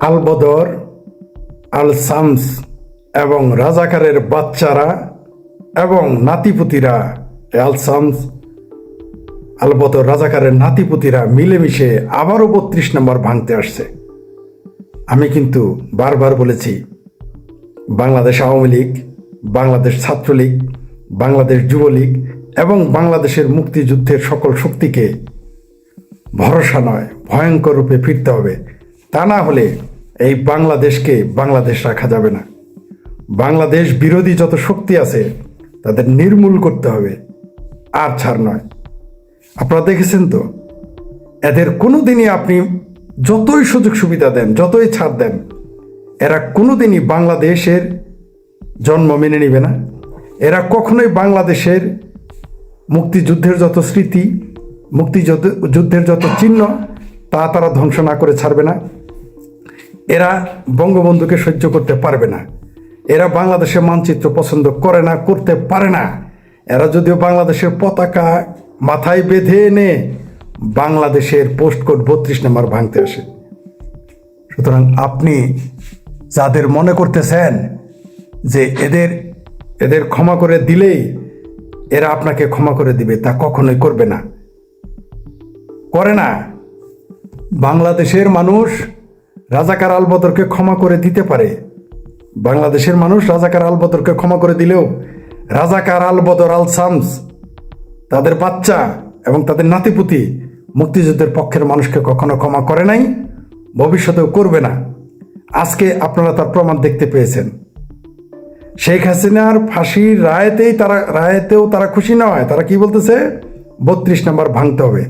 আল বদর আল সামস এবং রাজাকারের বাচ্চারা এবং নাতিপুতিরা আল সামস আল বদর রাজাকারের নাতিপুতিরা মিলেমিশে আবারও বত্রিশ নম্বর ভাঙতে আসছে। আমি কিন্তু বারবার বলেছি, বাংলাদেশ আওয়ামী লীগ, বাংলাদেশ ছাত্রলীগ, বাংলাদেশ যুবলীগ এবং বাংলাদেশের মুক্তিযুদ্ধের সকল শক্তিকে ভরসা নয়, ভয়ঙ্কর রূপে ফিরতে হবে। তা না হলে এই বাংলাদেশকে বাংলাদেশ রাখা যাবে না। বাংলাদেশ বিরোধী যত শক্তি আছে, তাদের নির্মূল করতে হবে। আর ছাড় নয়। আপনারা দেখেছেন তো? এদের কোনো দিনই আপনি যতই সুযোগ সুবিধা দেন, যতই ছাড় দেন, এরা কোনো দিনই বাংলাদেশের জন্ম মেনে নেবে না। এরা কখনোই বাংলাদেশের মুক্তিযুদ্ধের যত স্মৃতি, মুক্তিযুদ্ধ যুদ্ধের যত চিহ্ন, তা তারা ধ্বংস না করে ছাড়বে না। এরা বঙ্গবন্ধুকে সহ্য করতে পারবে না। এরা বাংলাদেশের মানচিত্র পছন্দ করে না, করতে পারে না। এরা যদিও বাংলাদেশের পতাকা মাথায় বেঁধে এনে বাংলাদেশের পোস্ট কোড বত্রিশ নম্বর ভাঙতে আসে। সুতরাং আপনি যাদের মনে করতেছেন যে এদের এদের ক্ষমা করে দিলেই এরা আপনাকে ক্ষমা করে দিবে, তা কখনোই করবে না। করে না। বাংলাদেশের মানুষ রাজাকার আলবদরকে ক্ষমা করে দিতে পারে। বাংলাদেশের মানুষ রাজাকার আলবদরকে ক্ষমা করে দিলেও রাজাকার আলবদর আল সামস তাদের বাচ্চা এবং তাদের নাতিপুতি মুক্তিযুদ্ধের পক্ষের মানুষকে কখনো ক্ষমা করে নাই, ভবিষ্যতেও করবে না। আজকে আপনারা তার প্রমাণ দেখতে পেয়েছেন। শেখ হাসিনার ফাঁসির রায়তেই তারা, রায়তেও তারা খুশি নয়। তারা কি বলতেছে? বত্রিশ নাম্বার ভাঙতে হবে।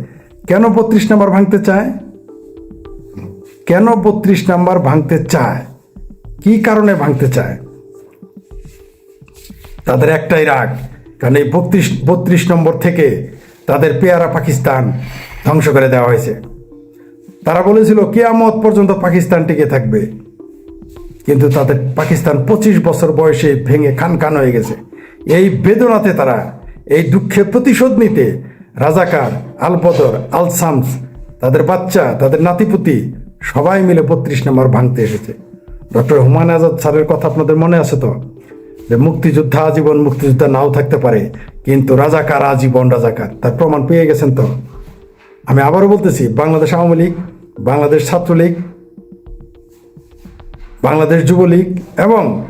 কেন বত্রিশ নাম্বার ভাঙতে চায়? কেন বত্রিশ নাম্বার ভাঙতে চায়? কি কারণে ভাঙতে চায়? তাদের একটাই রাগ, কারণ এই বত্রিশ বত্রিশ নম্বর থেকে তাদের পেয়ারা পাকিস্তান ধ্বংস করে দেওয়া হয়েছে। তারা বলেছিল, কেয়ামত পর্যন্ত পাকিস্তান টিকে থাকবে। কিন্তু তাদের পাকিস্তান পঁচিশ বছর বয়সে ভেঙে খান খান হয়ে গেছে। এই বেদনাতে তারা এই দুঃখে প্রতিশোধ নিতে রাজাকার আল আলসামস, তাদের বাচ্চা, তাদের নাতিপুতি সবাই মিলে বত্রিশ নম্বর ভাঙতে এসেছে। ডক্টর হুমায়ুন আজাদ স্যারের কথা আপনাদের মনে আছে তো? যে মুক্তিযোদ্ধা আজীবন মুক্তিযোদ্ধা নাও থাকতে পারে, কিন্তু রাজাকার আজীবন রাজাকার, তার প্রমাণ পেয়ে গেছেন তো? আমি আবারও বলতেছি, বাংলাদেশ আওয়ামী লীগ, বাংলাদেশ ছাত্রলীগ, বাংলাদেশ যুবলীগ এবং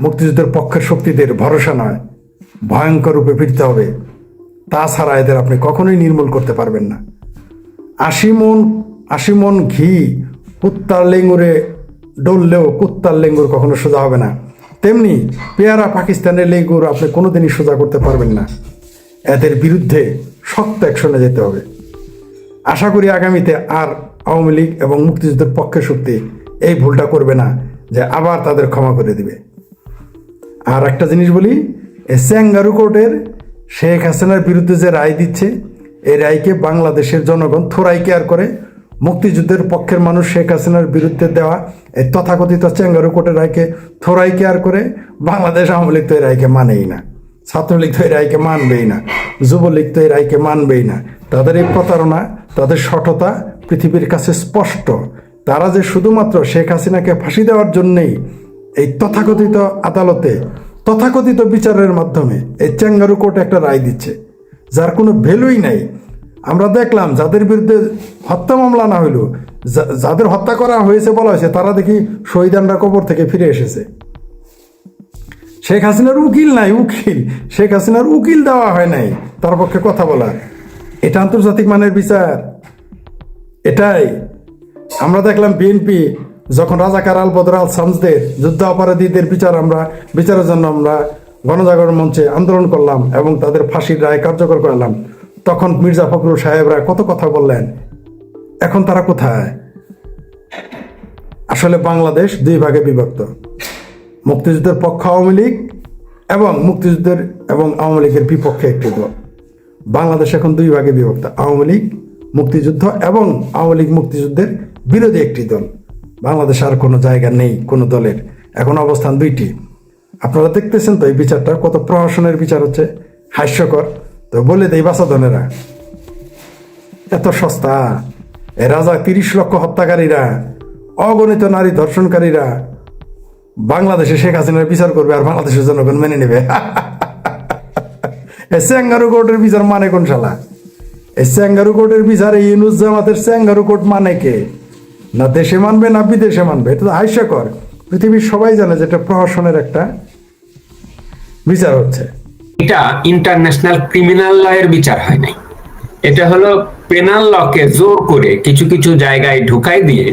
মুক্তিযুদ্ধের পক্ষের শক্তিদের ভরসা নয়, ভয়ঙ্কর রূপে ফিরতে হবে। তাছাড়া এদের আপনি কখনোই নির্মূল করতে পারবেন না। আশি মন আশি মন ঘি কুত্তার লেঙ্গুরে ডললেও কুত্তার লেঙ্গুর কখনো সোজা হবে না। তেমনি পেয়ারা পাকিস্তানের লেঙ্গুর আপনি কোনোদিনই সোজা করতে পারবেন না। এদের বিরুদ্ধে শক্ত অ্যাকশনে যেতে হবে। আশা করি আগামীতে আর আওয়ামী লীগ এবং মুক্তিযুদ্ধের পক্ষে শক্তি এই ভুলটা করবে না যে আবার তাদের ক্ষমা করে দিবে। আর একটা জিনিস বলি স্যাঙ্গারু কোর্টের শেখ হাসিনার বিরুদ্ধে যে রায় দিচ্ছে, এই রায়কে বাংলাদেশের জনগণ থোড়াই কেয়ার করে মুক্তিযুদ্ধের পক্ষের মানুষ শেখ হাসিনার বিরুদ্ধে দেওয়া এই তথাকথিত চেঙ্গারু কোর্টের রায়কে থোড়াই কেয়ার করে? বাংলাদেশ আওয়ামী লীগ তো এই রায়কে মানেই না। ছাত্রলীগ তো এই রায়কে মানবেই না। যুবলীগ তো এই রায়কে মানবেই না। তাদের এই প্রতারণা, তাদের সঠতা পৃথিবীর কাছে স্পষ্ট। তারা যে শুধুমাত্র শেখ হাসিনাকে ফাঁসি দেওয়ার জন্যেই এই তথাকথিত আদালতে, তথাকথিত বিচারের মাধ্যমে এই চেঙ্গারু কোর্ট একটা রায় দিচ্ছে, যার কোনো ভ্যালুই নাই। আমরা দেখলাম যাদের বিরুদ্ধে হত্যা মামলা না হইল যাদের হত্যা করা হয়েছে বলা হয়েছে, তারা দেখি শহীদানরা কবর থেকে ফিরে এসেছে। শেখ হাসিনার উকিল নাই, উকিল। শেখ হাসিনার উকিল দেওয়া হয় নাই, তার পক্ষে কথা বলার এটা আন্তর্জাতিক মানের বিচার। এটাই। আমরা দেখলাম বিএনপি যখন রাজাকার আল বদর আল সামসদের যুদ্ধ অপরাধীদের বিচার আমরা, বিচারের জন্য আমরা গণজাগরণ মঞ্চে আন্দোলন করলাম এবং তাদের ফাঁসির রায় কার্যকর করলাম। তখন মির্জা ফখরুল সাহেবরা কত কথা বললেন? এখন তারা কোথায়? আসলে বাংলাদেশ দুই ভাগে বিভক্ত। মুক্তিযুদ্ধের পক্ষ আওয়ামী লীগ এবং মুক্তিযুদ্ধের এবং আওয়ামী লীগের বিপক্ষে একটি দল। বাংলাদেশ এখন দুই ভাগে বিভক্ত, আওয়ামী লীগ মুক্তিযুদ্ধ এবং আওয়ামী লীগ মুক্তিযুদ্ধের বিরোধী একটি দল। বাংলাদেশ আর কোনো জায়গা নেই, কোনো দলের। এখন অবস্থান দুইটি। আপনারা দেখতেছেন তো এই বিচারটা কত প্রহসনের বিচার হচ্ছে। হাস্যকর। তো বলে দেই বাসাধনেরা এত সস্তা। এ রাজা তিরিশ লক্ষ হত্যাকারীরা, অগণিত নারী ধর্ষণকারীরা বাংলাদেশে শেখ হাসিনার বিচার করবে আর বাংলাদেশের জনগণ মেনে নেবে। এ স্যাঙ্গারু কোর্টের বিচার মানে কোন শালা? এই স্যাঙ্গারু কোর্টের বিচার ইউনুস জামাতের স্যাঙ্গারু কোর্ট মানে কে? না দেশে মানবে না বিদেশে মানবে? এটা তো হাস্যকর। পৃথিবীর সবাই জানে যে এটা প্রহসনের একটা বিচার হচ্ছে। এটা ইন্টারন্যাশনাল ক্রিমিনাল ল এর বিচার হয় নাই। এটা হলো পেনাল লকে জোর করে কিছু কিছু জায়গায় ঢুকাই দিয়ে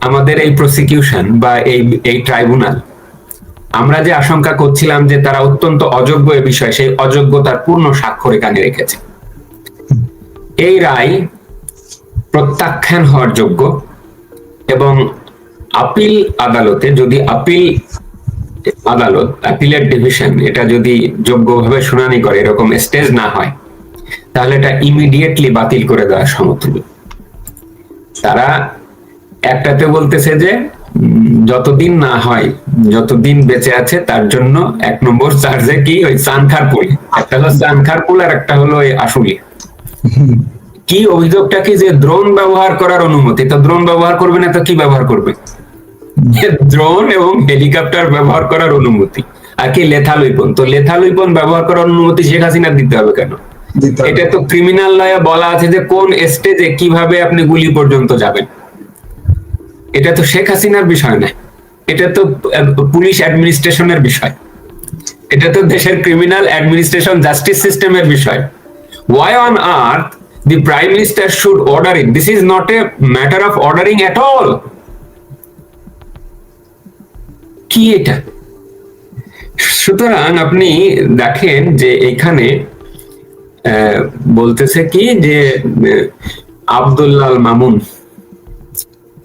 আমাদের এই প্রসিকিউশন বা এই এই ট্রাইব্যুনাল আমরা যে আশঙ্কা করছিলাম যে তারা অত্যন্ত অযোগ্য এ বিষয়ে, সেই অযোগ্যতার পূর্ণ স্বাক্ষর এখানে রেখেছে। এই রায় প্রত্যাখ্যান হওয়ার যোগ্য এবং আপিল আদালতে যদি আপিল আদালত অ্যাপিলেট ডিভিশন এটা যদি যোগ্যভাবে শুনানি করে এরকম স্টেজ না হয় তাহলে এটা ইমিডিয়েটলি বাতিল করে দেওয়ার সমতুল্য। তারা একটাতে বলতেছে যে যতদিন না হয় যতদিন বেঁচে আছে তার জন্য এক নম্বর চার্জে কি? ওই চানখার পুল একটা হলো চানখার পুল আর একটা হলো ওই আশুলি কি অভিযোগটা কি যে দ্রোন ব্যবহার করার অনুমতি? তো দ্রোন ব্যবহার করবে না তো কি ব্যবহার করবে? ড্রোন এবং হেলিকপ্টার ব্যবহার করার অনুমতি। আর কি লেথাল উইপন তো লেথাল উইপন ব্যবহার করার অনুমতি শেখ হাসিনা দিতে হবে কেন? এটা তো ক্রিমিনাল লয়ে বলা আছে যে কোন স্টেজে কীভাবে আপনি গুলি পর্যন্ত যাবেন। এটা তো শেখ হাসিনার বিষয় না। এটা তো পুলিশ অ্যাডমিনিস্ট্রেশনের বিষয়। এটা তো দেশের ক্রিমিনাল অ্যাডমিনিস্ট্রেশন জাস্টিস সিস্টেমের বিষয়। Why on earth the prime minister should order it this is not a matter of ordering at all কি এটা? সুতরাং আপনি দেখেন যে এখানে বলতেছে কি যে আব্দুল্লাল মামুন,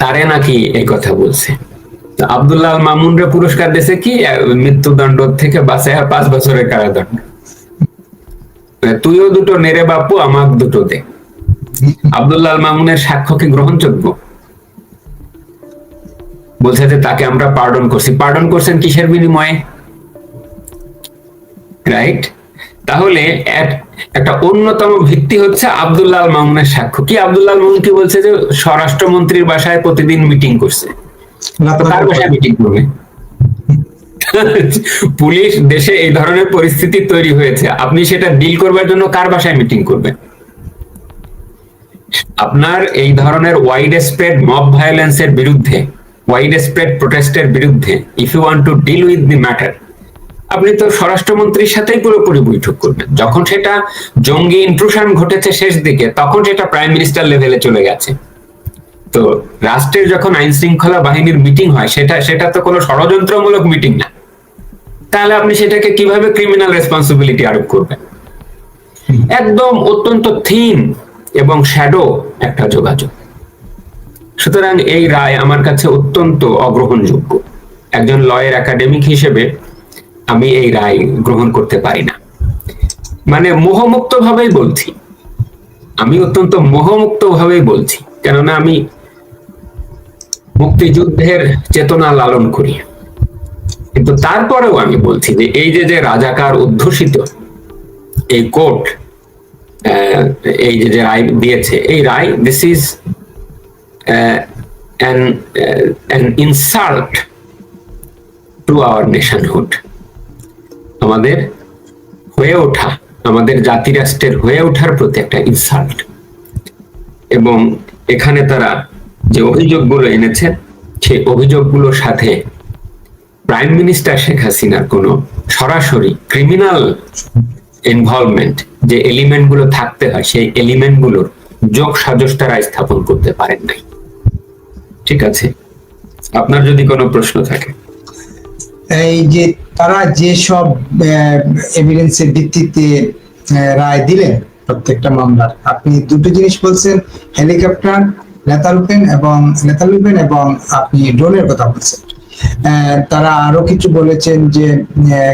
তারে নাকি এই কথা বলছে। আব্দুল্লাহ মামুন রে পুরস্কার দিয়েছে কি? মৃত্যুদণ্ড থেকে বাঁচায় পাঁচ বছরের কারাদণ্ড। তুইও দুটো নেরে বাপু, আমাক দুটো দে। আব্দুল্লাহ মামুনের সাক্ষ্য কি গ্রহণযোগ্য? বলছে যে তাকে আমরা পার্ডন করছি। পার্ডন করছেন কিসের বিনিময়ে? রাইট তাহলে একটা অন্যতম ভিত্তি হচ্ছে আব্দুল্লাহ মামুনের সাক্ষ্য। কি আব্দুল্লাহ মামুন কি বলছে যে স্বরাষ্ট্রমন্ত্রীর বাসায় প্রতিদিন মিটিং করছে? তো কার বাসায় মিটিং করবে। পুলিশ দেশে এই ধরনের পরিস্থিতি তৈরি হয়েছে। আপনি সেটা ডিল করবার জন্য কার বাসায় মিটিং করবেন? আপনার এই ধরনের ওয়াইড স্প্রেড মব ভায়োলেন্সের বিরুদ্ধে ওয়াইড স্প্রেড প্রোটেস্টের বিরুদ্ধে if you want to deal with the matter আপনি তো স্বরাষ্ট্রমন্ত্রীর সাথেই পুরোপুরি বৈঠক করবেন। যখন সেটা জঙ্গি ইন্ট্রুশন ঘটেছে শেষ দিকে, তখন সেটা প্রাইম মিনিস্টার লেভেলে চলে গেছে। তো রাষ্ট্রের যখন আইন শৃঙ্খলা বাহিনীর মিটিং হয়, সেটা সেটা তো কোনো ষড়যন্ত্রমূলক মিটিং না। তাহলে আপনি সেটাকে কীভাবে ক্রিমিনাল রেসপন্সিবিলিটি আরোপ করবেন? একদম অত্যন্ত থিন এবং শ্যাডো একটা যোগাযোগ। সুতরাং এই রায় আমার কাছে অত্যন্ত অগ্রহণযোগ্য। একজন লয়ের একাডেমিক হিসেবে আমি এই রায় গ্রহণ করতে পারি না। মানে মোহমুক্ত ভাবেই বলছি। আমি অত্যন্ত মোহমুক্ত ভাবেই বলছি, কেননা আমি মুক্তিযুদ্ধের চেতনা লালন করি। কিন্তু তারপরেও আমি বলছি যে এই যে যে রাজাকার অধ্যুষিত এই কোর্ট এই যে যে রায় দিয়েছে, এই রায় this is an uh, an insult to our nationhood. আমাদের হয়ে ওঠা আমাদের জাতি রাষ্ট্রের হয়ে ওঠার প্রতি একটা ইনসাল্ট এবং এখানে তারা যে অভিযোগগুলো এনেছেন সেই অভিযোগগুলোর সাথে প্রাইম মিনিস্টার শেখ হাসিনার কোনো সরাসরি ক্রিমিনাল ইনভলভমেন্ট যে এলিমেন্টগুলো থাকতে হয় সেই এলিমেন্টগুলোর যোগ সাজস তারা স্থাপন করতে পারেন নাই। ঠিক আছে? আপনার যদি কোনো প্রশ্ন থাকে। এই যে তারা যে সব এভিডেন্সের ভিত্তিতে রায় দিলেন প্রত্যেকটা মামলার, আপনি দুটো জিনিস বলছেন হেলিকপ্টার লেতালুপেন এবং লেতালুপেন এবং আপনি ড্রোনের কথা বলছেন। তারা আরও কিছু বলেছেন যে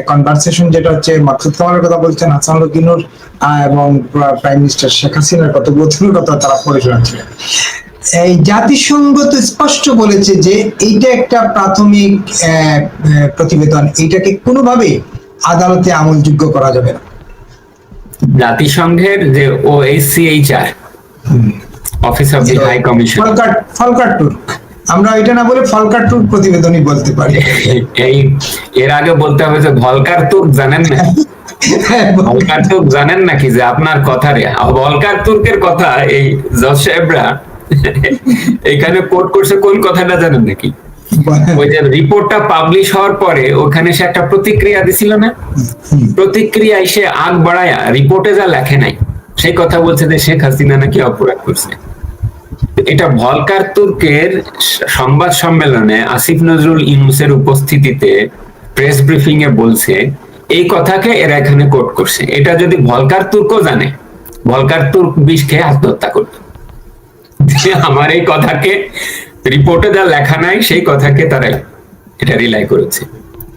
কনভারসেশন যেটা হচ্ছে, মাকসুদ কথা বলছেন, হাসান লকিনুর এবং প্রাইম মিনিস্টার শেখ হাসিনার কথা কতগুলো কথা তারা পড়ে শোনাচ্ছিলেন এই জাতিসংঘ তো স্পষ্ট বলেছে যে এইটা একটা প্রাথমিক প্রতিবেদন। এইটাকে কোনোভাবে আদালতে আমলযোগ্য করা যাবে না। জাতিসংঘের যে OSCHR office of the high commission Volker Volker Türk আমরা এটা না বলে ফলকাট্টুর প্রতিবেদনই বলতে পারি। এই এর আগে বলতে হবে যে ভলকার তুর্ক জানেন না? ভলকার তুর্ক জানেন নাকি যে আপনার কথারে? ভলকার তুর্কের কথা এই জজ সাহেবরা এখানে কোট করছে কোন কথাটা জানেন নাকি? ওই যে রিপোর্টটা পাবলিশ হওয়ার পরে ওখানে সে একটা প্রতিক্রিয়া দিছিল না? প্রতিক্রিয়ায় সে আগ বাড়ায়া রিপোর্টে যা লেখে নাই সেই কথা বলছে যে শেখ হাসিনা নাকি অপরাধ করছে। এটা ভলকার তুর্কের সংবাদ সম্মেলনে আসিফ নজরুল ইউনুসের উপস্থিতিতে প্রেস ব্রিফিং এ বলছে এই কথাকে এরা এখানে কোট করছে। এটা যদি ভলকার তুর্কও জানে ভলকার তুর্ক বিষ খেয়ে আত্মহত্যা করতো। আমার এই কথাকে রিপোর্টে যা লেখা নাই সেই কথাকে তারা এটা রিলাই করেছে।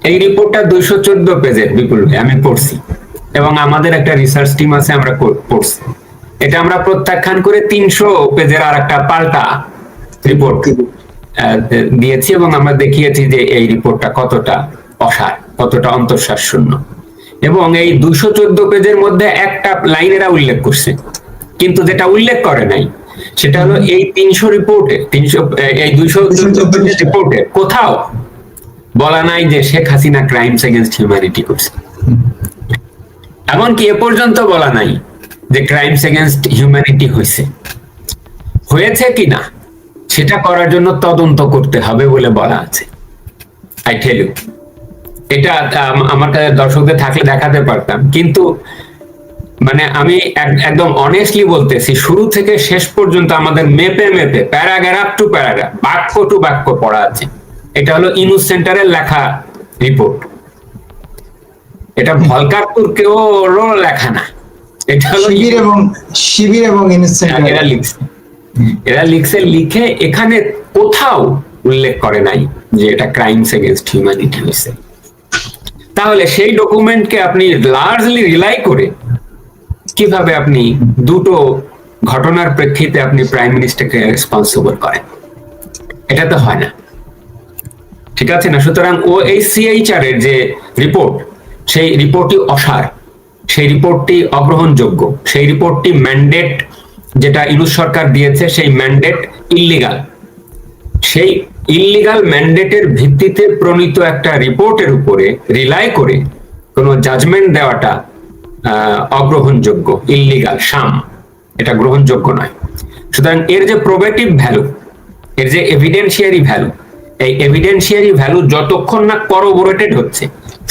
এই রিপোর্টটা দুইশো চোদ্দ পেজের বিপুল আমি পড়ছি এবং আমাদের একটা রিসার্চ টিম আছে আমরা পড়ছি। এটা আমরা প্রত্যাখ্যান করে তিনশো পেজের আর একটা পাল্টা রিপোর্ট দিয়েছি এবং আমরা দেখিয়েছি যে এই রিপোর্টটা কতটা অসার কতটা অন্তঃশ্বাস শূন্য এবং এই দুশো চোদ্দ পেজের মধ্যে একটা লাইন এরা উল্লেখ করছে কিন্তু যেটা উল্লেখ করে নাই সেটা হলো এই তিনশো রিপোর্টে তিনশো এই দুইশো রিপোর্টে কোথাও বলা নাই যে Sheikh Hasina crimes against humanity করছে। এমনকি এ পর্যন্ত বলা নাই যে ক্রাইমস এগেনস্ট হিউম্যানিটি হয়েছে। হয়েছে কিনা সেটা করার জন্য তদন্ত করতে হবে বলে বলা আছে। আই টেল ইউ এটা আমার কাছে দর্শকদের থাকলে দেখাতে পারতাম কিন্তু মানে আমি একদম অনেস্টলি বলতেছি শুরু থেকে শেষ পর্যন্ত আমাদের মেপে মেপে প্যারাগ্রাফ টু প্যারাগ্রাফ বাক্য টু বাক্য পড়া আছে। এটা হলো ইনুস সেন্টারের লেখা রিপোর্ট এটা ভলকারপুর কেউ লেখা না। এটা হলো শিবির এবং শিবির এবং ইনসেন্ট হ্যাঁ, এরা লিখছে। এরা লিখছে লিখে এখানে কোথাও উল্লেখ করে নাই যে এটা ক্রাইমস এগেনস্ট হিউম্যানিটি হয়েছে। তাহলে সেই ডকুমেন্টকে আপনি লার্জলি রিলাই করে কীভাবে আপনি দুটো ঘটনার প্রেক্ষিতে আপনি প্রাইম মিনিস্টারকে রেসপন্সিবল করেন? এটা তো হয় না। ঠিক আছে না? সুতরাং ও এই সিএইচআর এর যে রিপোর্ট সেই রিপোর্টটি অসার। সেই রিপোর্টটি অগ্রহণযোগ্য। সেই রিপোর্টটি ম্যান্ডেট যেটা ইউনুস সরকার দিয়েছে, সেই ম্যান্ডেট ইল্লিগাল সেই ইল্লিগাল ম্যান্ডেটের ভিত্তিতে প্রণীত একটা রিপোর্টের উপরে রিলাই করে কোনো জাজমেন্ট দেওয়াটা অগ্রহণযোগ্য ইল্লিগাল শাম এটা গ্রহণযোগ্য নয়। সুতরাং এর যে প্রোবেটিভ ভ্যালু এর যে এভিডেন্সিয়ারি ভ্যালু এই এভিডেন্সিয়ারি ভ্যালু যতক্ষণ না করবোরেটেড হচ্ছে,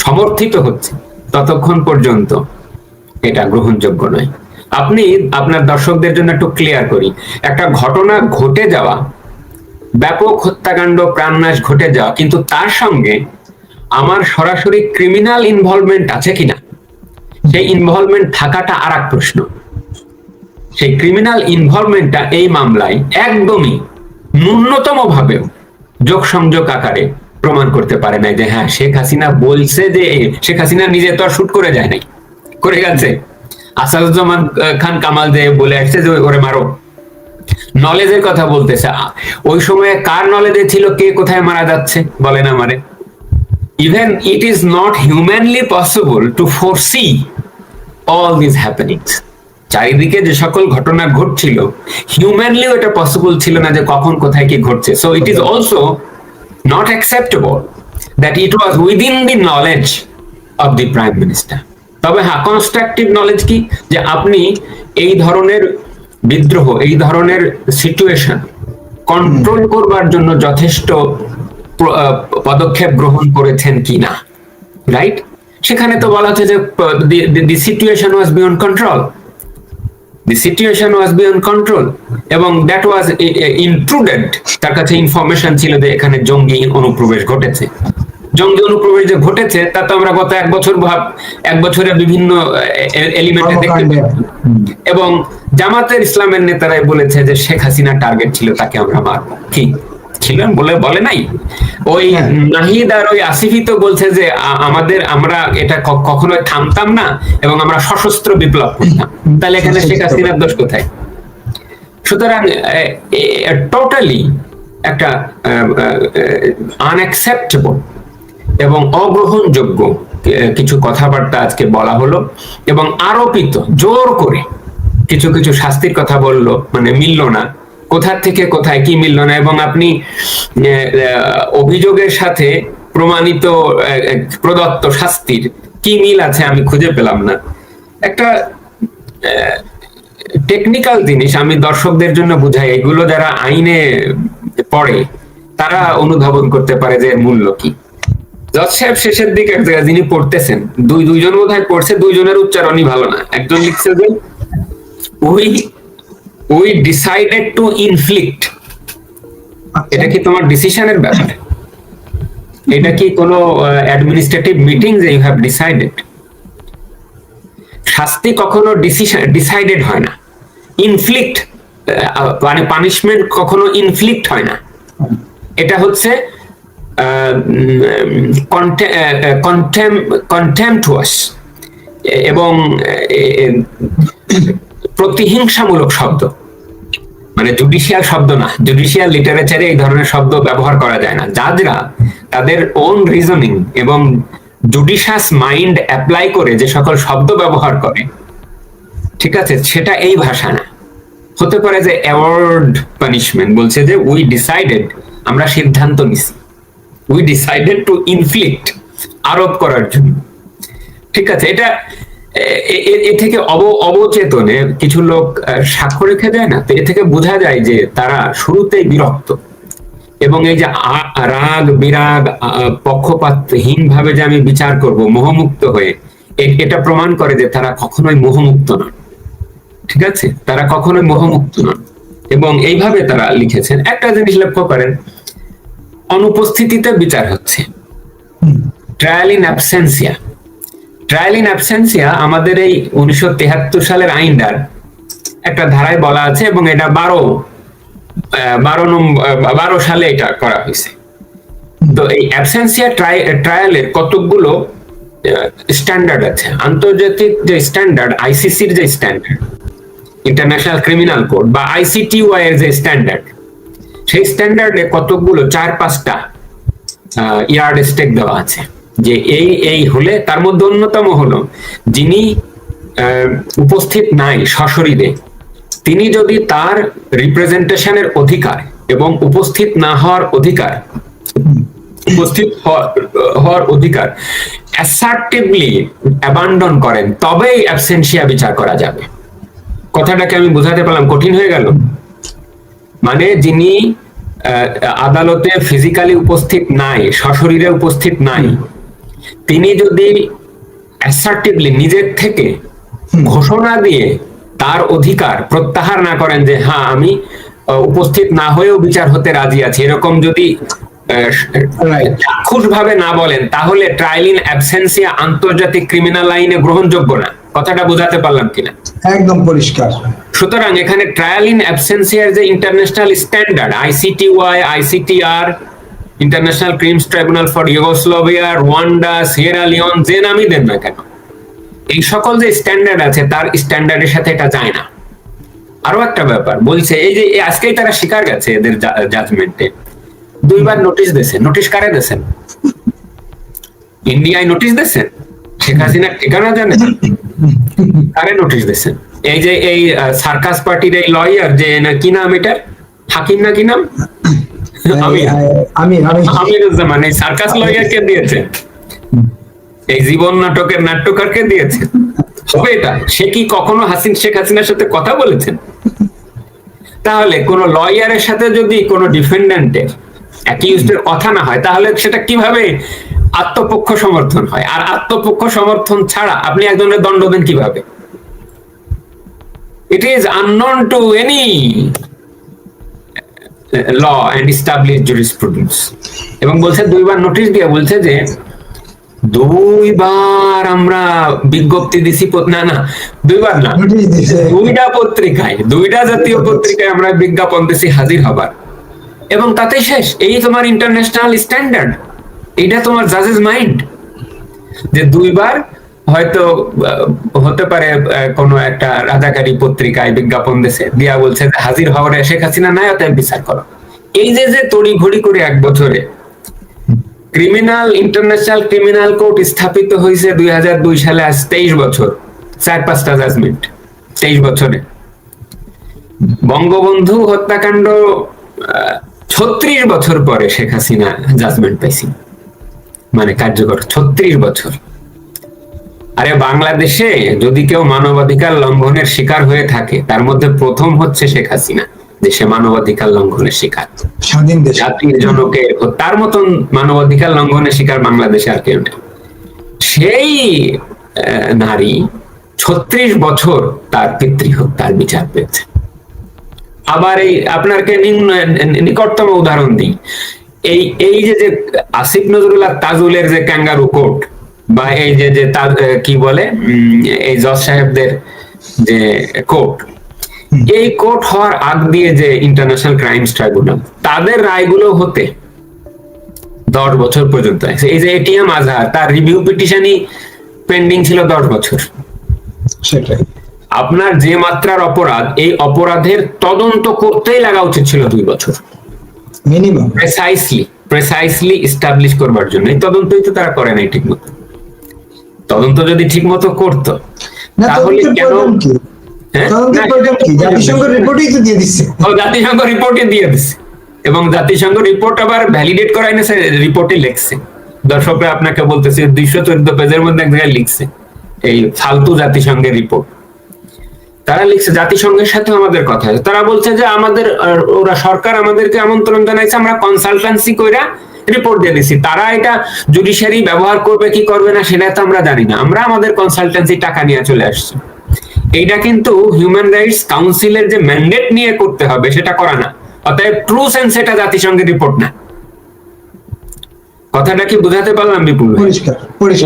সমর্থিত হচ্ছে, ততক্ষণ পর্যন্ত এটা গ্রহণযোগ্য নয়। আপনি আপনার দর্শকদের জন্য একটু ক্লিয়ার করি। একটা ঘটনা ঘটে যাওয়া, ব্যাপক হত্যাকাণ্ড, প্রাণনাশ ঘটে যাওয়া, কিন্তু তার সঙ্গে আমার সরাসরি ক্রিমিনাল ইনভলভমেন্ট আছে কিনা? সেই ইনভলভমেন্ট থাকাটা আর প্রশ্ন। সেই ক্রিমিনাল ইনভলভমেন্টটা এই মামলায় একদমই ন্যূনতম ভাবেও যোগ সংযোগ আকারে প্রমাণ করতে পারে নাই যে হ্যাঁ শেখ হাসিনা বলছে যে শেখ হাসিনা নিজে তো আর শুট করে যায় নাই, করে গেছে। আসাদুজ্জামান খান কামাল যে বলে আসছে যে ওরে মারো। নলেজের কথা বলতেছে। ওই সময়ে কার নলেজে ছিল, কে কোথায় মারা যাচ্ছে, বলেন আমারে। Even it is not humanly possible to foresee all this happenings চারিদিকে যে সকল ঘটনা ঘটছিল হিউম্যানলিও এটা পসিবল ছিল না যে কখন, কোথায়, কি ঘটছে। So it is also not acceptable that it was within the knowledge of the prime minister তবে হ্যাঁ কনস্ট্রাকটিভ নলেজ কি? যে আপনি এই ধরনের বিদ্রোহ, এই ধরনের সিচুয়েশন কন্ট্রোল করবার জন্য যথেষ্ট পদক্ষেপ গ্রহণ করেছেন কিনা রাইট সেখানে তো বলা হচ্ছে যে the situation was beyond control the situation was beyond control এবং দ্যাট ওয়াজ ইনট্রুডেড তার কাছে ইনফরমেশন ছিল যে এখানে জঙ্গি অনুপ্রবেশ ঘটেছে। জঙ্গি অনুপ্রবেশ যে ঘটেছে তা তো আমরা গত এক বছর ভাব এক বছরে বিভিন্ন এলিমেন্টে দেখতে। এবং জামাতের ইসলামের নেতারাই বলেছে যে শেখ হাসিনা টার্গেট ছিল তাকে আমরা মারবো। কি? ছিলেন বলে বলে নাই। ওই হ্যাঁ। নাহিদ আর ওই আসিফি তো বলছে যে আমাদের আমরা এটা ক- কখনোই থামতাম না এবং আমরা সশস্ত্র বিপ্লব করতাম। তাহলে এখানে শেখ হাসিনার দোষ কোথায়? সুতরাং টোটালি একটা আনএক্সেপ্টেবল এবং অগ্রহণযোগ্য কিছু কথাবার্তা আজকে বলা হলো এবং আরোপিত জোর করে কিছু কিছু শাস্তির কথা বলল মানে মিললো না। কোথা থেকে কোথায় কি মিলল না? এবং আপনি অভিযোগের সাথে প্রমাণিত প্রদত্ত শাস্তির কি মিল আছে আমি খুঁজে পেলাম না। একটা টেকনিক্যাল জিনিস আমি দর্শকদের জন্য বুঝাই, এগুলো যারা আইনে পড়ে, তারা অনুধাবন করতে পারে যে মূল্য কি। জজ সাহেব শেষের দিকে এক জায়গায় যিনি পড়তেছেন, দুই, দুইজন বোধ হয় পড়ছে, দুইজনের উচ্চারণই ভালো না। একজন লিখছে যে we we decided to inflict এটা কি তোমার ডিসিশনের ব্যাপার? এটা কি কোনো অ্যাডমিনিস্ট্রেটিভ মিটিং যে ইউ হ্যাভ ডিসাইডেড শাস্তি কখনো ডিসিশন ডিসাইডেড হয় না। ইনফ্লিক্ট মানে পানিশমেন্ট কখনো ইনফ্লিক্ট হয় না। এটা হচ্ছে কন্টেম্পটুয়াস এবং প্রতিহিংসামূলক শব্দ। মানে জুডিশিয়াল শব্দ না। জুডিশিয়াল লিটারেচারে এই ধরনের শব্দ ব্যবহার করা যায় না। জাজরা তাদের ওন রিজনিং এবং জুডিশাস মাইন্ড অ্যাপ্লাই করে যে সকল শব্দ ব্যবহার করে, ঠিক আছে, সেটা এই ভাষা না। হতে পারে যে অ্যাওয়ার্ড পানিশমেন্ট বলছে যে উই ডিসাইডেড আমরা সিদ্ধান্ত নিছি। উই ডিসাইডেড টু ইনফ্লিক্ট আরোপ করার জন্য। ঠিক আছে, এটা এ- থেকে অব অবচেতনে কিছু লোক সাক্ষ্য রেখে দেয় না? তো এ থেকে বোঝা যায় যে তারা শুরুতেই বিরক্ত। এবং এই যে রাগ বিরাগ পক্ষপাতহীন ভাবে যে আমি বিচার করব মোহমুক্ত হয়ে এটা প্রমাণ করে যে তারা কখনোই মোহমুক্ত নন। ঠিক আছে? তারা কখনোই মোহমুক্ত নন। এবং এইভাবে তারা লিখেছেন। একটা জিনিস লক্ষ্য করেন অনুপস্থিতিতে বিচার হচ্ছে। Trial in absentia trial in absentia আমাদের এই উনিশশো সালের আইনটার একটা ধারায় বলা আছে এবং এটা বারো বারো নম্বর বারো সালে এটা করা হয়েছে। তো এই অ্যাবসেন্সিয়া ট্রায়ালের কতকগুলো স্ট্যান্ডার্ড আছে। আন্তর্জাতিক যে স্ট্যান্ডার্ড আইসিসির যে স্ট্যান্ডার্ড ইন্টারন্যাশনাল ক্রিমিনাল কোড বা আইসিটিওয়াই এর যে স্ট্যান্ডার্ড সেই স্ট্যান্ডার্ডে কতকগুলো, চার পাঁচটা ইয়ার্ড স্টেক দেওয়া আছে। যে এই এই হলে তার মধ্যে অন্যতম হলো। যিনি উপস্থিত নাই সশরীরে, তিনি যদি তার রিপ্রেজেন্টেশনের অধিকার এবং উপস্থিত না হওয়ার অধিকার, উপস্থিত হওয়ার- অধিকার অ্যাসার্টিভলি অ্যাবান্ডন করেন, তবেই অ্যাবসেন্সিয়া বিচার করা যাবে। কথাটাকে আমি বোঝাতে পারলাম, কঠিন হয়ে গেল? মানে যিনি আদালতে ফিজিক্যালি উপস্থিত নাই, সশরীরে উপস্থিত নাই তিনি যদি অ্যাসার্টিভলি নিজের থেকে ঘোষণা দিয়ে তার অধিকার প্রত্যাহার না করেন যে হ্যাঁ আমি উপস্থিত না হয়েও বিচার হতে রাজি আছি এরকম যদি. চাক্ষুষ ভাবে না বলেন তাহলে ট্রায়াল ইন অ্যাবসেন্সিয়া আন্তর্জাতিক ক্রিমিনাল আইনে গ্রহণযোগ্য না। কথাটা বোঝাতে পারলাম কিনা? একদম পরিষ্কার। সুতরাং এখানে ট্রায়াল ইন অ্যাবসেন্সিয়ার যে international standard ICTY ICTR international crimes tribunal for Yugoslavia Rwanda Sierra Leone যে নামই দেন না কেন এই সকল যে স্ট্যান্ডার্ড আছে তার স্ট্যান্ডার্ডের সাথে এটা যায় না। আরও একটা ব্যাপার বলছে এই যে আজকেই তারা শিকার গেছে এদের জাজমেন্টে দুইবার নোটিশ দিয়েছে। নোটিশ কারে দিয়েছেন? ইন্ডিয়ায় নোটিশ দিয়েছেন? শেখ হাসিনার ঠিকানা জানেন? কারে নোটিশ দিয়েছেন? এই যে এই সার্কাস পার্টির এই লয়ার যে না কি নাম এটা হাকিম না কি নাম? আমি আমি আমি আমিরুজ্জামান এই সার্কাস লয়ার দিয়েছে? এই জীবন নাটকের নাট্যকার দিয়েছে? হবে এটা। সে কি কখনো হাসিন শেখ হাসিনার সাথে কথা বলেছেন তাহলে কোন লয়ারের সাথে যদি কোনো ডিফেন্ডেন্টের অ্যাকিউজডের কথা না হয় তাহলে সেটা কীভাবে আত্মপক্ষ সমর্থন হয়? আর আত্মপক্ষ সমর্থন ছাড়া আপনি একজনের দণ্ড দেন কীভাবে? It is unknown to any law and establish jurisprudence এবং বলছে দুইবার নোটিশ দিয়ে বলছে যে দুইবার আমরা বিজ্ঞপ্তি দিছি না না দুইবার না দুইটা পত্রিকায় দুইটা জাতীয় পত্রিকায় আমরা বিজ্ঞাপন দিছি হাজির হবার। এবং তাতে শেষ এই তোমার ইন্টারন্যাশনাল স্ট্যান্ডার্ড এটা তোমার জাজেস মাইন্ড যে দুইবার হয়তো হতে পারে কোনো একটা রাজাকারী পত্রিকায় বিজ্ঞাপন দিছে। দিয়া বলছে, হাজির হওয়ার শেখ হাসিনা নাই অতএব বিচার করো। এই যে যে তড়ি ঘড়ি করে এক বছরে ক্রিমিনাল, ইন্টারন্যাশনাল ক্রিমিনাল কোর্ট স্থাপিত হয়েছে দুই হাজার দুই সালে আজ তেইশ বছর, চার পাঁচটা জাজমেন্ট তেইশ বছরে। বঙ্গবন্ধু হত্যাকাণ্ড ছত্রিশ বছর পরে শেখ হাসিনা জাজমেন্ট পাইছি। মানে কার্যকর, ছত্রিশ বছর। আরে বাংলাদেশে যদি কেউ মানবাধিকার লঙ্ঘনের শিকার হয়ে থাকে তার মধ্যে প্রথম হচ্ছে শেখ হাসিনা দেশে মানবাধিকার লঙ্ঘনের শিকার। স্বাধীন দেশ। জাতির জনকের তার মতন মানবাধিকার লঙ্ঘনের শিকার বাংলাদেশে আর কেউ নেই। সেই নারী ছত্রিশ বছর তার পিতৃ হত্যার বিচার পেয়েছে। আবার এই আপনাকে নিম্ন- নিকটতম উদাহরণ দিই। এই এই যে যে আসিফ নজরুল্লাহ তাজুলের যে ক্যাঙ্গারু কোর্ট বা এই যে যে আহ, কি বলে এই জজ সাহেবদের যে কোর্ট এই কোর্ট হওয়ার আগ দিয়ে যে ইন্টারন্যাশনাল ক্রাইমস ট্রাইব্যুনাল তাদের রায়গুলো হতে দশ বছর পর্যন্ত। এই যে এটিএম আজহার তার রিভিউ পিটিশনই পেন্ডিং ছিল দশ বছর। সেটাই। আপনার যে মাত্রার অপরাধ এই অপরাধের তদন্ত করতেই লাগা উচিত ছিল দুই বছর। মিনিমাম প্রেসাইসলি প্রেসাইসলি এস্টাবলিশ করবার জন্য। এই তদন্তই তো তারা করে নাই ঠিক মতো তদন্ত যদি ঠিক মতো করতো তাহলে কেন হ্যাঁ? জাতিসংঘের রিপোর্টই তো দিয়ে দিচ্ছে। জাতিসংঘ রিপোর্টে দিয়ে দিচ্ছে এবং জাতিসংঘ রিপোর্ট আবার ভ্যালিডেট করাই না রিপোর্টে লিখছে। দর্শকরা আপনাকে বলতেছে দুইশো চোদ্দ পেজের মধ্যে এক জায়গায় লিখছে এই ফালতু জাতিসংঘের রিপোর্ট তারা লিখছে জাতিসংঘের সাথে আমাদের কথা তারা বলছে যে আমাদের ওরা সরকার আমাদেরকে আমন্ত্রণ জানাইছে আমরা কনসালটেন্সি কইরা রিপোর্ট দিয়ে দিছি। তারা এটা জুডিশিয়ারি ব্যবহার করবে কি করবে না সেটা তো আমরা জানি না। আমরা আমাদের কনসালটেন্সি টাকা নিয়ে চলে আসছি। এইটা কিন্তু হিউম্যান রাইটস কাউন্সিলের যে ম্যান্ডেট নিয়ে করতে হবে সেটা করা না। অতএব ট্রু সেন্স এটা জাতিসংঘের রিপোর্ট না। কথাটা কি বুঝাতে পারলাম বিপুল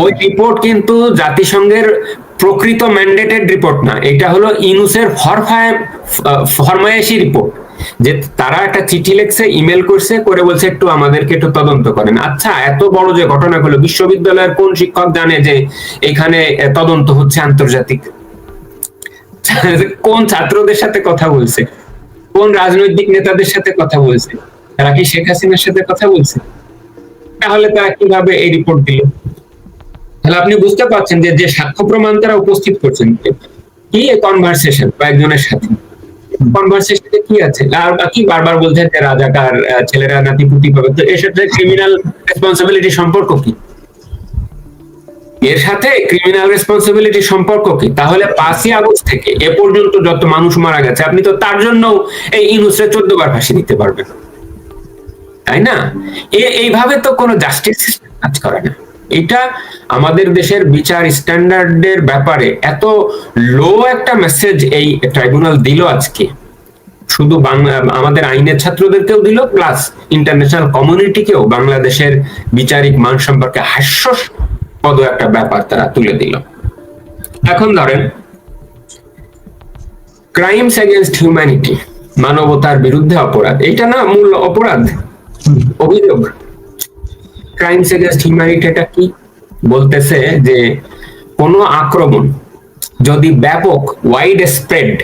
ওই রিপোর্ট কিন্তু জাতিসংঘের প্রকৃত ম্যান্ডেটেড রিপোর্ট না। এটা হলো ইনুসের ফরফায় ফরমায়েশি রিপোর্ট যে তারা একটা চিঠি লিখছে ইমেল করছে, করে বলছে একটু আমাদেরকে একটু তদন্ত করেন। আচ্ছা এত বড় যে ঘটনা হলো বিশ্ববিদ্যালয়ের কোন শিক্ষক জানে যে এখানে তদন্ত হচ্ছে আন্তর্জাতিক? কোন ছাত্রদের সাথে কথা বলছে? কোন রাজনৈতিক নেতাদের সাথে কথা বলছে? তারা কি শেখ হাসিনার সাথে কথা বলছে? তাহলে তারা কীভাবে এই রিপোর্ট দিল? তাহলে আপনি বুঝতে পারছেন যে যে সাক্ষ্য প্রমাণ তারা উপস্থিত করছেন, কি কনভারসেশন কয়েকজনের সাথে? কনভারসেশনে কি আছে? আর বাকি বারবার বলছেন যে রাজাকার ছেলেরা নাতিপুতি পাবে। তো এর সাথে ক্রিমিনাল রেসপন্সিবিলিটি সম্পর্ক কি? এর সাথে ক্রিমিনাল রেসপন্সিবিলিটি সম্পর্ক কি? তাহলে পাঁচই আগস্ট থেকে এ পর্যন্ত যত মানুষ মারা গেছে, আপনি তো তার জন্য এই ইনুসে চোদ্দ বার ফাঁসি দিতে পারবেন। তাই না? এইভাবে তো কোনো জাস্টিস কাজ করে না। এটা আমাদের দেশের বিচার স্ট্যান্ডার্ডের ব্যাপারে এত লো একটা মেসেজ এই ট্রাইব্যুনাল দিল আজকে। শুধু আমাদের আইনের ছাত্রদেরকেও দিল প্লাস ইন্টারন্যাশনাল কমিউনিটিকেও বাংলাদেশের বিচারিক মান সম্পর্কে হাস্যপদ একটা ব্যাপার তারা তুলে দিল। এখন ধরেন ক্রাইমস এগেনস্ট হিউম্যানিটি মানবতার বিরুদ্ধে অপরাধ। এটা না মূল অপরাধ? অভিযোগ। ক্রাইমস এগেনস্ট হিউম্যানিটি এটা কি? বলতেছে যে কোনো আক্রমণ যদি ব্যাপক ওয়াইড স্প্রেড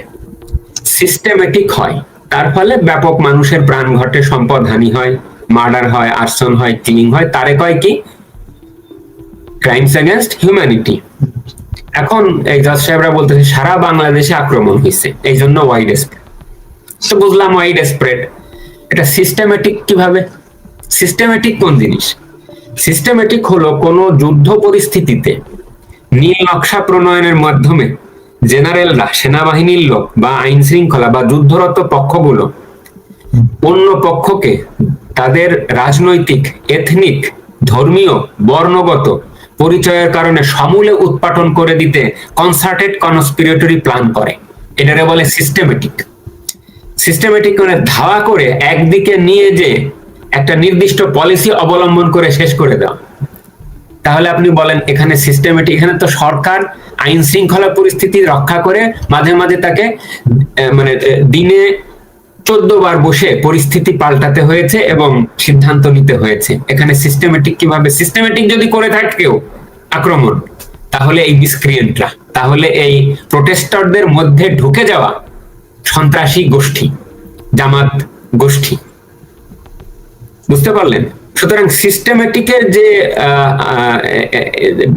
সিস্টেমেটিক হয়, তার ফলে ব্যাপক মানুষের প্রাণ ঘটে, সম্পদ হানি হয় মার্ডার হয় আর্সন হয় কিলিং হয়। তারে কয় কি? ক্রাইমস এগেনস্ট হিউম্যানিটি এখন এই জাজ সাহেবরা বলতেছে, সারা বাংলাদেশে আক্রমণ হয়েছে এই জন্য ওয়াইড স্প্রেড তো বুঝলাম ওয়াইড স্প্রেড এটা সিস্টেমেটিক কীভাবে? সিস্টেমেটিক কোন জিনিস? সিস্টেমেটিক হলো কোনো যুদ্ধ পরিস্থিতিতে নীল নকশা প্রণয়নের মাধ্যমে জেনারেলরা, সেনাবাহিনীর লোক বা আইন শৃঙ্খলা বা যুদ্ধরত পক্ষগুলো অন্য পক্ষকে তাদের রাজনৈতিক এথনিক ধর্মীয়, বর্ণগত পরিচয়ের কারণে সমূলে উৎপাটন করে দিতে কনসার্টেড কনস্পিরেটরি প্ল্যান করে। এটারে বলে সিস্টেমেটিক সিস্টেমেটিক করে ধাওয়া করে একদিকে নিয়ে যে একটা নির্দিষ্ট পলিসি অবলম্বন করে শেষ করে দাও। তাহলে আপনি বলেন, এখানে সিস্টেমেটিক এখানে তো সরকার আইন শৃঙ্খলা পরিস্থিতি রক্ষা করে মাঝে মাঝে তাকে মানে দিনে চোদ্দ বার বসে পরিস্থিতি পাল্টাতে হয়েছে এবং সিদ্ধান্ত নিতে হয়েছে। এখানে সিস্টেমেটিক কীভাবে সিস্টেমেটিক যদি করে থাকে কেউ, আক্রমণ, তাহলে এই মিসক্রিয়েন্টরা তাহলে এই প্রোটেস্টারদের মধ্যে ঢুকে যাওয়া সন্ত্রাসী গোষ্ঠী, জামাত গোষ্ঠী। বুঝতে পারলেন? সুতরাং সিস্টেমেটিকের যে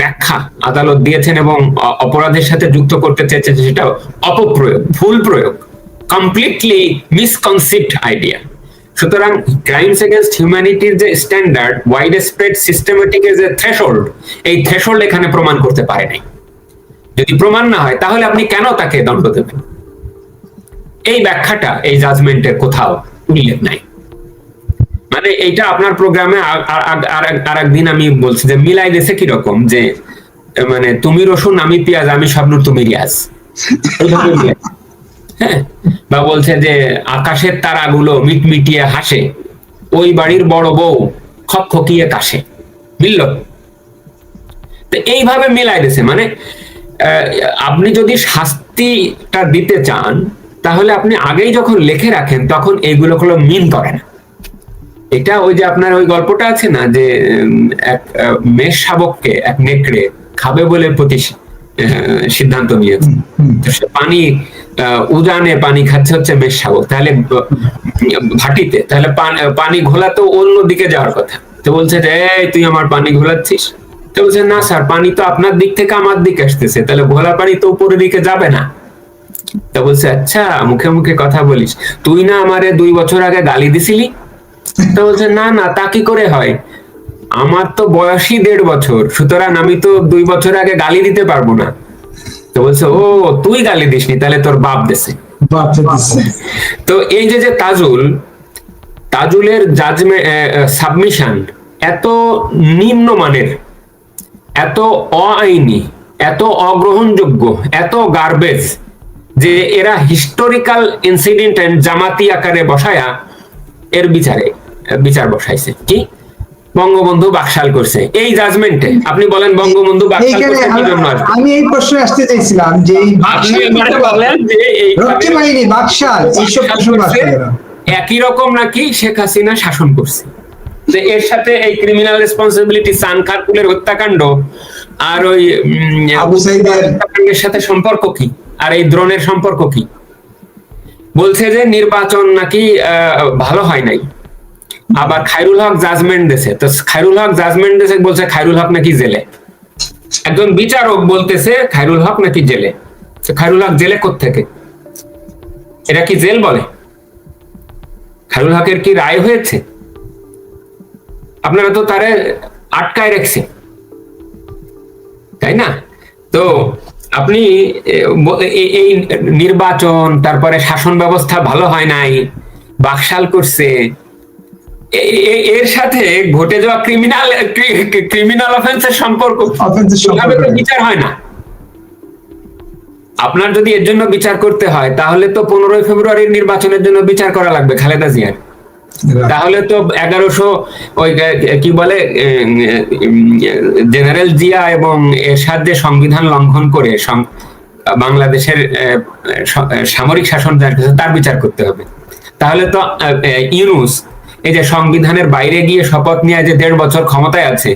ব্যাখ্যা আদালত দিয়েছেন এবং অপরাধের সাথে যুক্ত করতে চেয়েছে সেটা অপপ্রয়োগ, ভুল প্রয়োগ কমপ্লিটলি মিসকনসিপ্ট আইডিয়া সুতরাং ক্রাইমস এগেনস্ট হিউম্যানিটির যে স্ট্যান্ডার্ড ওয়াইড স্প্রেড সিস্টেমেটিক যে থ্রেশহোল্ড এই থ্রেশহোল্ড এখানে প্রমাণ করতে পারে নাই। যদি প্রমাণ না হয়, তাহলে আপনি কেন তাকে দণ্ড দেবেন? এই ব্যাখ্যাটা, এই জাজমেন্টের কোথাও উল্লেখ নাই। মানে এইটা আপনার প্রোগ্রামে আর একদিন আমি বলছি যে মিলাই দিয়েছে কীরকম? যে মানে তুমি রসুন, আমি পেঁয়াজ, আমি স্বপ্ন, তুমি রিয়াজ। হ্যাঁ? বা বলছে যে আকাশের তারাগুলো মিটমিটিয়ে হাসে, ওই বাড়ির বড় বউ খকখকিয়ে কাশে। মিলল তো এইভাবে মিলাই দিছে মানে আপনি যদি শাস্তিটা দিতে চান, তাহলে আপনি আগেই যখন লিখে রাখেন, তখন এইগুলো হলো মিন করে না। এটা ওই যে আপনার ওই গল্পটা আছে না যে এক মেষ শাবককে এক নেকড়ে খাবে বলে প্রতি সিদ্ধান্ত নিয়েছে। পানি উজানে পানি খাচ্ছে হচ্ছে মেষ শাবক। তাহলে ভাটিতে তাহলে পানি ঘোলা তো অন্য দিকে যাওয়ার কথা। তো বলছে যে এই তুই আমার পানি ঘোলাচ্ছিস? তো বলছে না স্যার পানি তো আপনার দিক থেকে আমার দিকে আসতেছে। তাহলে ঘোলা পানি তো উপরের দিকে যাবে না। তা বলছে আচ্ছা মুখে মুখে কথা বলিস। তুই না আমারে দুই বছর আগে গালি দিছিলি? তো বলছে না না তা কি করে হয়? আমার তো বয়সই দেড় বছর সুতরাং আমি তো দুই বছর আগে গালি দিতে পারব না। তো বলছে ও তুই গালি দিসনি তাহলে তোর বাপ দেশে তো এই যে যে তাজুল তাজুলের জাজমেন্ট সাবমিশন এত নিম্ন মানের এত অআইনি এত অগ্রহণযোগ্য এত গার্বেজ যে এরা হিস্টোরিক্যাল ইনসিডেন্ট জামাতি আকারে বসায়া এর বিচারে। বিচার বসাইছে। কি? বঙ্গবন্ধু বাকশাল করছে। এই জাজমেন্টে আপনি বলেন বঙ্গবন্ধু বাকশাল করছে কি জন্য? আমি- এই প্রশ্নে আসতে চাইছিলাম যে আপনি বাকশাল বলেন যে এই- রক্ষী বাহিনী বাকশাল এইসব প্রশ্ন একই রকম নাকি শেখ হাসিনা শাসন করছে? যে এর সাথে এই ক্রিমিনাল রেসপন্সিবিলিটি সান খারকুলের হত্যাকাণ্ড আর ওই আবু সাইদের- হত্যাকাণ্ডের সাথে সম্পর্ক কি? আর এই দ্রোণের সম্পর্ক কি? বলছে যে নির্বাচন নাকি আহ, ভালো হয় নাই। আবার খায়রুল হক জাজমেন্ট দেছে তো খায়রুল হক জাজমেন্ট দেছে বলছে, খায়রুল হক নাকি জেলে? একজন বিচারক বলতেছে, খায়রুল হক নাকি জেলে? তো খায়রুল হক জেলে থেকে এটা কি জেল বলে? খায়রুল হকের কি রায় হয়েছে? আপনারা তো তারে আটকায় রাখছে। তাই না? তো আপনি এই নির্বাচন, তারপরে শাসন ব্যবস্থা ভালো হয় নাই, বাকশাল করছে এর সাথে ঘটে যাওয়া ক্রিমিনাল ক্রিমিনাল অফেন্সের সম্পর্ক। বিচার হয় না। আপনার যদি এর জন্য বিচার করতে হয় তাহলে তো পনেরোই ফেব্রুয়ারির নির্বাচনের জন্য বিচার করা লাগবে খালেদা জিয়ার। তাহলে তো এগারোশো ওই কি বলে জেনারেল জিয়া এবং এর সাথে সংবিধান লঙ্ঘন করে বাংলাদেশের সামরিক শাসন তার বিচার করতে হবে। তাহলে তো ইউনুস এই যে সংবিধানের বাইরে গিয়ে শপথ নিয়ে যে দেড় বছর ক্ষমতায় আছে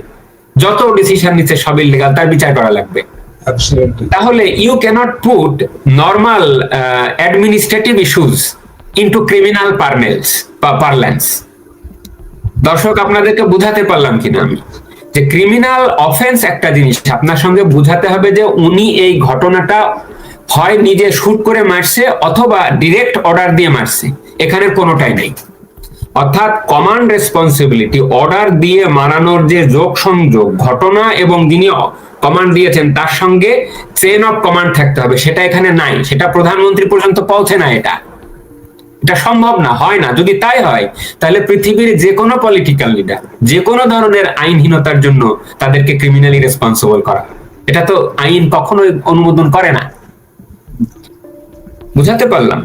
যত ডিসিশন নিচ্ছে সবই লিগাল তার বিচার করা লাগবে। তাহলে you can't put normal administrative issues into criminal পারমেলস বা পারল্যান্স দর্শক আপনাদেরকে বুঝাতে পারলাম কিনা আমি? যে ক্রিমিনাল অফেন্স একটা জিনিস আপনার সঙ্গে বুঝাতে হবে যে উনি এই ঘটনাটা হয় নিজে শুট করে মারছে অথবা ডিরেক্ট অর্ডার দিয়ে মারছে। এখানে কোনোটাই নেই। অর্থাৎ কমান্ড রেসপন্সিবিলিটি অর্ডার দিয়ে মারানোর যে যোগ সংযোগ, ঘটনা এবং যিনি কমান্ড দিয়েছেন, তার সঙ্গে চেন অফ কমান্ড থাকতে হবে। সেটা এখানে নাই। সেটা প্রধানমন্ত্রী পর্যন্ত পৌঁছে না এটা। এটা সম্ভব না, হয় না। যদি তাই হয়, তাহলে পৃথিবীর যে কোনো পলিটিক্যাল লিডার যে কোনো ধরনের আইনহীনতার জন্য তাদেরকে ক্রিমিনালি রেসপন্সিবল করা। এটা তো আইন কখনোই অনুমোদন করে না। বুঝাতে পারলাম?